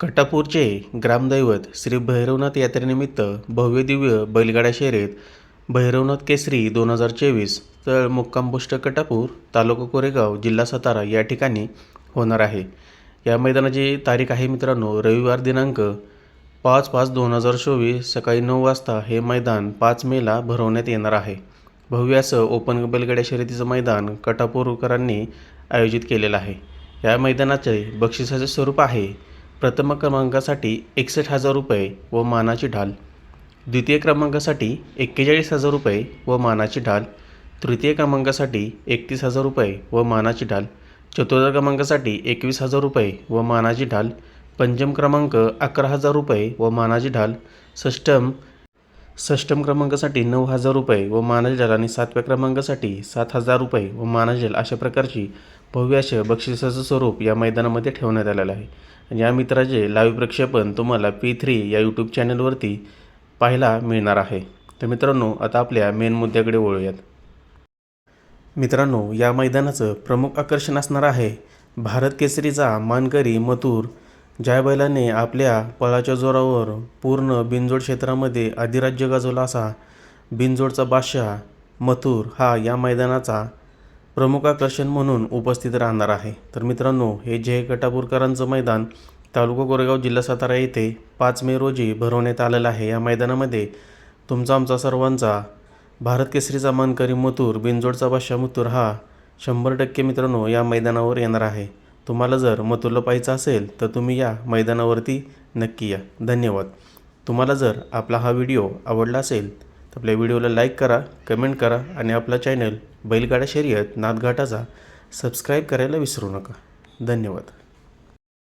कटापूरचे ग्रामदैवत श्री भैरवनाथ यात्रेनिमित्त भव्यदिव्य बैलगाड्या बैलगाडा शर्यत भैरवनाथ केसरी दोन हजार चोवीस तळ मुक्कामपोस्ट कटापूर तालुका कोरेगाव जिल्हा सातारा या ठिकाणी होणार आहे. या मैदानाची तारीख आहे मित्रांनो रविवार दिनांक पाच पाच दोन हजार चोवीस सकाळी नऊ वाजता हे मैदान पाच मेला भरवण्यात येणार आहे. भव्य असं ओपन बैलगाड्या शर्यतीचं मैदान कटापूरकरांनी आयोजित केलेलं आहे. या मैदानाचे बक्षिसाचे स्वरूप आहे प्रथम क्रमांकासाठी एकसष्ट हजार रुपये व मानाची ढाल. द्वितीय क्रमांकासाठी एक्केचाळीस हजार रुपये व मानाची ढाल. तृतीय क्रमांकासाठी एकतीस हजार रुपये व मानाची ढाल. चतुर्थ क्रमांकासाठी एकवीस हजार रुपये व मानाची ढाल. पंचम क्रमांक अकरा हजार रुपये व मानाची ढाल. षष्टम षष्टम क्रमांकासाठी नऊ हजार रुपये व मानजल आणि सातव्या क्रमांकासाठी सात हजार रुपये व मानजल अशा प्रकारची भव्य बक्षिसाचं स्वरूप या मैदानामध्ये ठेवण्यात आलेलं आहे. या मित्राचे लाईव्ह प्रक्षेपण तुम्हाला पी थ्री या यूट्यूब चॅनलवरती पाहायला मिळणार आहे. तर मित्रांनो आता आपल्या मेन मुद्द्याकडे वळूयात. मित्रांनो या मैदानाचं प्रमुख आकर्षण असणार आहे भारत केसरीचा मानकरी मथुर ज्या बैलाने आपल्या पळाच्या जोरावर पूर्ण बिनजोड क्षेत्रामध्ये अधिराज्य गाजवला असा बिनजोडचा बादशाह मथुर हा या मैदानाचा प्रमुख आकर्षण म्हणून उपस्थित राहणार आहे. तर मित्रांनो हे जय कटापूरकरांचं मैदान तालुका कोरेगाव जिल्हा सातारा येथे पाच मे रोजी भरवण्यात आलेलं आहे. या मैदानामध्ये तुमचा आमचा सर्वांचा भारत केसरीचा मानकरी मथुर बिनजोडचा बादशाह मथुर हा शंभर टक्के मित्रांनो या मैदानावर येणार आहे. तुम्हाला जर मतुल पाहायचं असेल तर तुम्ही या मैदानावरती नक्की या. धन्यवाद. तुम्हाला जर आपला हा व्हिडिओ आवडला असेल तर आपल्या व्हिडिओला लाईक करा कमेंट करा आणि आपला चॅनल बैलगाडा शर्यत नादघाटाचा सबस्क्राईब करायला विसरू नका. धन्यवाद.